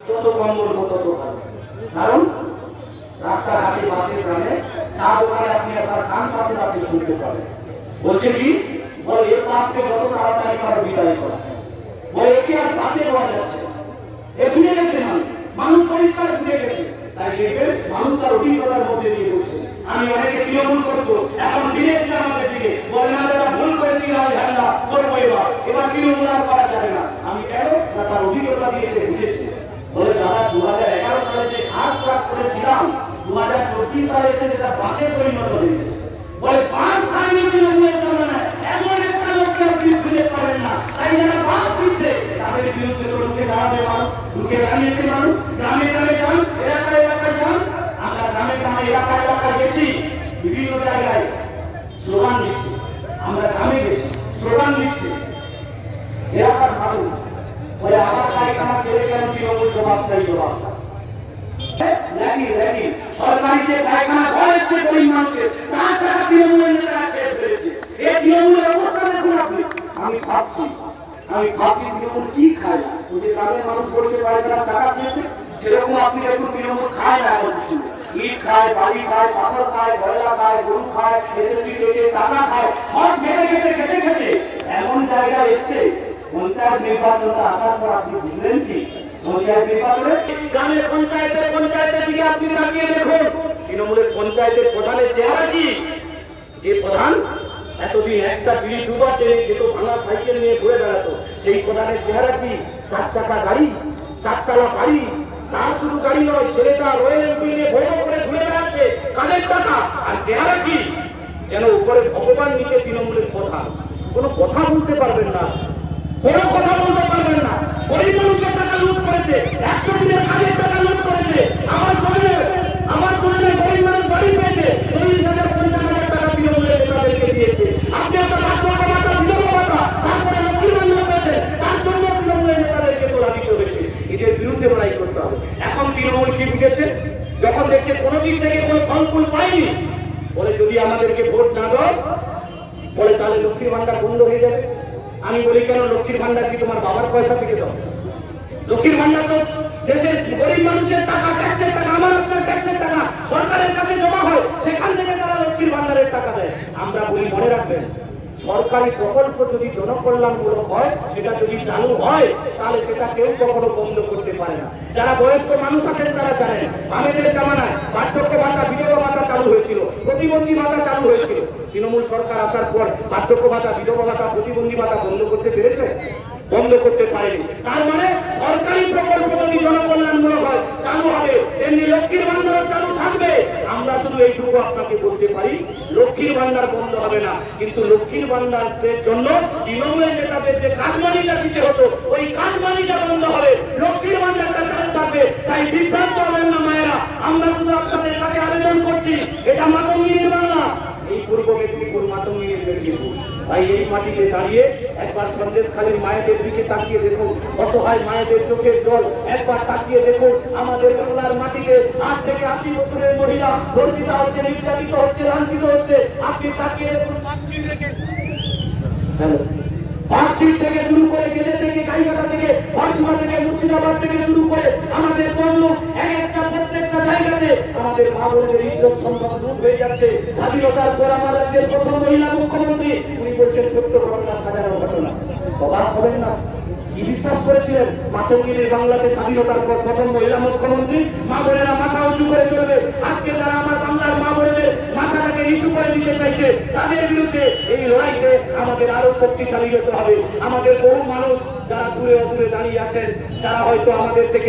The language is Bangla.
যত কম বলব তত ভালো কারণ রাস্তাঘাটে বাসে গ্রামে চা দোকানে আপনি আপনার কান পাতেন আপনি শুনতে পাবেন। বলছে কি? বলে, এ পাপকে যত তাড়াতাড়ি পারো বিদায় করা। বলে, একে আর পাতে পাওয়া যাচ্ছে এ ভুলে গেছে মানুষ। মানুষ পরিষ্কার ভুলে গেছে। তাই দেখবেন, মানুষ তার অভিজ্ঞতার মধ্যে দিয়ে বলছে, আমি অনেকে তৃণমূল করব। এখন ফিরে এসছে আমাদের দিকে বলে, না, দাদা, ভুল করেছি আমি ঝান্ডা, করব এবার। এবার তৃণমূল আর করা যাবে না। আমি কেন? না, তার অভিজ্ঞতা দিয়ে সে বুঝেছে। বলে দাদা দু হাজার এগারো সালে যে ঘাস চাষ করেছিলাম দু হাজার চব্বিশ সালে এসে সেটা বাসে পরিণত হয়ে গেছে। বলে বাস খায়নি তৃণমূলের চলে না এমন একটা লোককে আপনি না। তাই যারা বাস দিচ্ছে তাদের বিরুদ্ধে তো রুখে দাঁড়াবে মানুষ। রুখে দাঁড়িয়েছে গ্রামে গ্রামে যান, এলাকায় এলাকায় যান। আমরা গ্রামে গ্রামে এলাকায় এলাকায় গেছি। বিভিন্ন জায়গায় স্লোগান আমরা গ্রামে গেছি। স্লোগান দিচ্ছি। এলাকার মানুষ বলে, আমার পায়খানা তৃণমূল জবাব চাই জবাব পায়খানা। আমি ভাবছি আমি ভাবছি তৃণমূল কি খায় ওই যে গ্রামের মানুষ বলছে পায়খানা টাকা আপনি দেখুন তৃণমূল খায় না ইট খায় বাড়ি খায়, পাথর খায় কয়লা খায়, গরু খায় এসএসসি থেকে খায়, সব খেতে খেতে খেতে খেতে এমন জায়গায় এসছে পঞ্চায়েত নির্বাচনটা আসার পর আপনি বুঝলেন কি? পঞ্চায়েত নির্বাচনে গ্রামের পঞ্চায়েতের পঞ্চায়েতের দিকে আপনি তৃণমূলের পঞ্চায়েতের প্রধানের চেহারা কি? যে প্রধান এতদিন একটা বিড়ি দুবার টেনে যেত, ভাঙা সাইকেল নিয়ে ঘুরে বেড়াতো। সেই প্রধানের চেহারা কি? চার চাকা গাড়ি, চারতলা বাড়ি তার শুধু গাড়ি নয়, ছেলেটা রয়্যাল এনফিল্ড ঘুরে বেড়াচ্ছে। কাদের আর চেহারা কি? যেন উপরে ভগবান নিচে তৃণমূলের প্রধান। কোনো কথা বলতে পারবেন না। কোনো কথা বলতে পারবেন না। গরিব মানুষের টাকা লুট করেছে। একশো দিনের কাজের টাকা লুট করেছে। আমার শরীরে আমার শরীরে গরিব মানুষ বাড়ি পেয়েছে। চল্লিশ হাজার, পঞ্চাশ হাজার টাকা তৃণমূলের নেতাদেরকে দিয়েছে। আপনি একটা পেয়েছে। তার জন্য তৃণমূলের নেতাদেরকে তোলা দিতে করতে হবে। এখন তৃণমূল কি বুঝেছে? যখন দেখছে কোনো দিক থেকে কোনো ফলফুল পাইনি বলে যদি আমাদেরকে ভোট না দাও, বলে তাহলে লক্ষ্মীর ভান্ডার বন্ধ হয়ে যাবে। আমি বলি, কেন লক্ষ্মীর ভান্ডার কি তোমার বাবার পয়সা থেকে দাও? লক্ষ্মীর ভান্ডার তো দেশের গরিব মানুষের টাকা, ট্যাক্সের টাকা, আমার আপনার ট্যাক্সের টাকা, সরকারের কাছে জমা হয়, সেখান থেকে তারা লক্ষ্মীর ভান্ডারের টাকা দেয়। আমরা বলি, মনে রাখবেন, সরকারি প্রকল্প যদি জনকল্যাণমূলক হয়, সেটা যদি চালু হয়, তাহলে সেটা কেউ কখনো বন্ধ করতে পারে না। যারা বয়স্ক মানুষ আছেন, তারা জানেন বামেদের জামানায় বার্ধক্য ভাতা, বিধবা ভাতা চালু হয়েছিল, প্রতিবন্ধী ভাতা চালু হয়েছিল তৃণমূল সরকার আসার পর বার্ধক্য ভাতা, বিধবা ভাতা, প্রতিবন্ধী ভাতা বন্ধ করতে পেরেছে? বন্ধ করতে পারেনি। তার মানে সরকারি প্রকল্প যদি জনকল্যাণমূলক হয়, চালু হবে। তেমনি লক্ষ্মীর ভান্ডার চালু থাকবে। আমরা শুধু এইটুকু আপনাকে বলতে পারি, লক্ষ্মীর ভান্ডার বন্ধ হবে না। কিন্তু লক্ষ্মীর ভান্ডারের জন্য তৃণমূলের নেতাদের যে কাজমানিটা দিতে হতো, ওই কাজমানিটা বন্ধ হবে। লক্ষ্মীর ভান্ডারটা চালু থাকবে। তাই বিভ্রান্ত হবেন না মায়েরা। আমরা শুধু আপনাদের কাছে আবেদন করছি, এটা মাতঙ্গিনীর বাংলা। এই পূর্ব মেদিনীপুর মেদিনীপুর তাই এই মাটিতে দাঁড়িয়ে একবার সন্দেশ মায়েদের দিকে তাকিয়ে দেখুন। অসহায় মায়েদের চোখের জল একবার তাকিয়ে দেখুন। আমাদের বাংলার মাটিতে থেকে আশি বছরের মহিলা হচ্ছে, নির্যাতিত হচ্ছে, লাঞ্ছিত হচ্ছে। আপনি তাকিয়ে দেখুন থেকে। শুরু করে আমাদের এক জায়গাতে আমাদের মা বোনদের ইজ্জত সম্মান লুট হয়ে যাচ্ছে। স্বাধীনতার পর আমার রাজ্যের প্রথম মহিলা মুখ্যমন্ত্রী। উনি বলছেন, ছোট্ট ঘটনা, সাজানো ঘটনা। অবাক হবেন না? কি বিশ্বাস করেছিলেন? মাতঙ্গিনীর বাংলাতে স্বাধীনতার পর প্রথম মহিলা মুখ্যমন্ত্রী। মা বোনেরা মাথা উঁচু করে চলবে। আজকে যারা আমার বাংলার মা বোনেদের মাথাটাকে নিচু করে দিতে চাইছে, তাদের বিরুদ্ধে এই লড়াইতে আমাদের আরও শক্তিশালী হতে হবে। আমাদের বহু মানুষ যারা দূরে দূরে দাঁড়িয়ে আছেন যারা হয়তো আমাদের থেকে